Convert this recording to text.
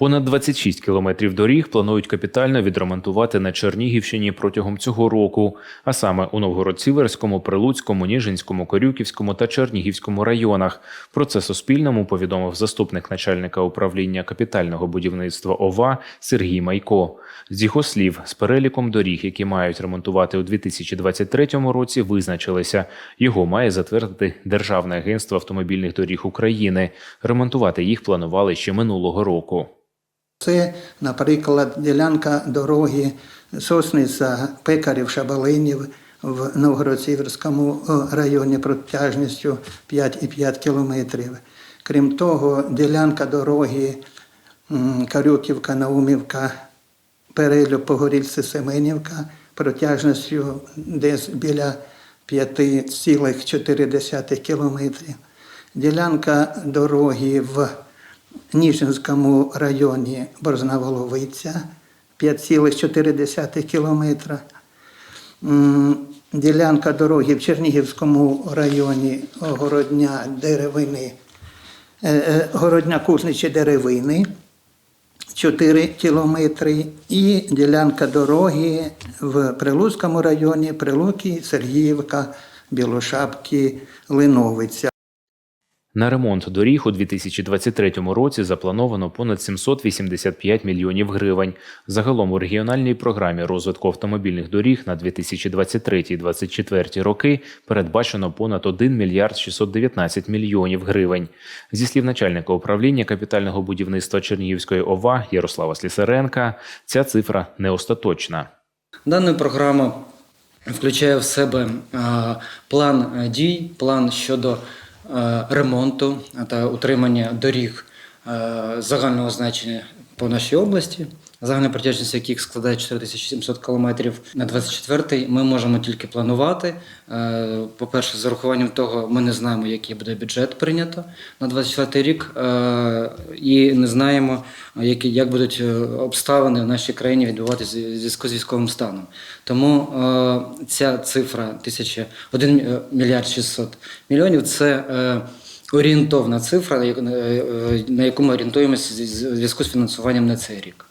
Понад 26 кілометрів доріг планують капітально відремонтувати на Чернігівщині протягом цього року, а саме у Новгород-Сіверському, Прилуцькому, Ніжинському, Корюківському та Чернігівському районах. Про це Суспільному повідомив заступник начальника управління капітального будівництва ОВА Сергій Майко. З його слів, з переліком доріг, які мають ремонтувати у 2023 році, визначилися. Його має затвердити Державне агентство автомобільних доріг України. Ремонтувати їх планували ще минулого року. Це, наприклад, ділянка дороги Сосниця Пекарів Шабалинів в Новгород-Сіверському е, районі протяжністю 5,5 кілометрів. Крім того, ділянка дороги Карюківка, Наумівка, Перелю, Погорільце, Семенівка протяжністю десь біля 5,4 кілометрів. Ділянка дороги в Ніжинському районі Борзна-Воловиця 5,4 кілометра. Ділянка дороги в Чернігівському районі Городня деревини, е, е, Городня Кузничі деревини 4 кілометри. І ділянка дороги в Прилуцькому районі Прилуки, Сергіївка, Білошапки, Линовиця. На ремонт доріг у 2023 році заплановано понад 785 мільйонів гривень. Загалом у регіональній програмі розвитку автомобільних доріг на 2023-2024 роки передбачено понад 1 мільярд 619 мільйонів гривень. Зі слів начальника управління капітального будівництва Чернігівської ОВА Ярослава Слісаренка, ця цифра не остаточна. Дана програма включає в себе план е, дій, план щодо ремонту та утримання доріг е, загального значення по нашій області, загальна протяжність яких складає 4700 кілометрів. На 24-й ми можемо тільки планувати. Е, По-перше, з урахуванням того, ми не знаємо, який буде бюджет прийнято на 24 рік, е, і не знаємо, які, як будуть е, обставини в нашій країні відбуватися в зв'язку з військовим станом. Тому ця цифра 1000, 1 мільярд 600 мільйонів це орієнтовна цифра, на яку ми орієнтуємося в зв'язку з фінансуванням на цей рік.